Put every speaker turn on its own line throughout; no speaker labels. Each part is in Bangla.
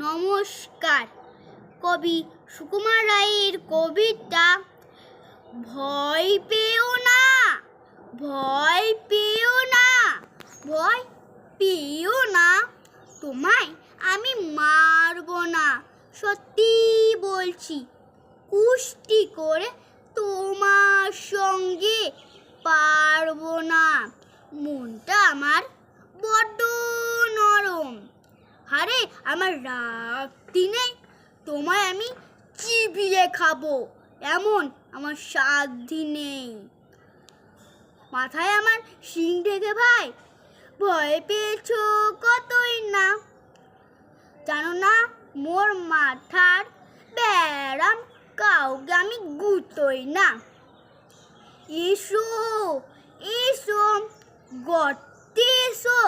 নমস্কার। কবি সুকুমার রায়ের কবিতা, ভয় পেও না, ভয় পেও না, ভয় পেও না, তোমায় আমি মারবো না। সত্যি বলছি, কুষ্টি করে তোমার সঙ্গে পারব না। মনটা আমার আরে আমার রাগটি নেই, তোমায় আমি চিবিয়ে খাব। এমন আমার সাধ্যি নেই। মাথায় আমার শিং ঢেকে ভাই, ভয় পেয়েছ কতই না? জানো না, মোর মাথার ব্যারাম কাউকে আমি গুতোই না। এসো এসো, গর্তে এসো।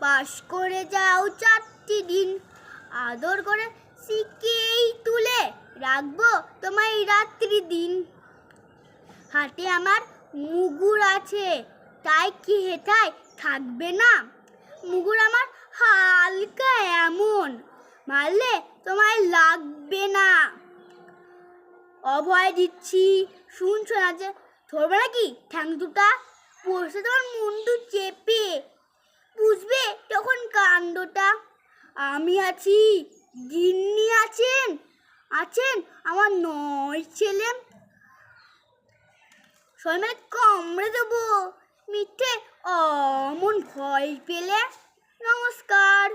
পাশ করে যাও চারটি দিন। আদর করে শিখেই তুলে রাখব তোমায় রাত্রি দিন। হাতে আমার মুগুর আছে, তাই কি হেঠায় থাকবে না? মুগুর আমার হালকা এমন, মারলে তোমায় লাগবে না। অভয় দিচ্ছি, শুনছো না যে, ধরবে নাকি ঠ্যাং দুটা? বসে তোমার মুন্ডু চেপে কাণ্ডটা। আমি আছি, গিন্নি আছেন আছেন আমার নয় ছেলে। সবাই কমড়ে কামড়ে দেবো। মিথ্যে অমন ভয় পেলে। নমস্কার।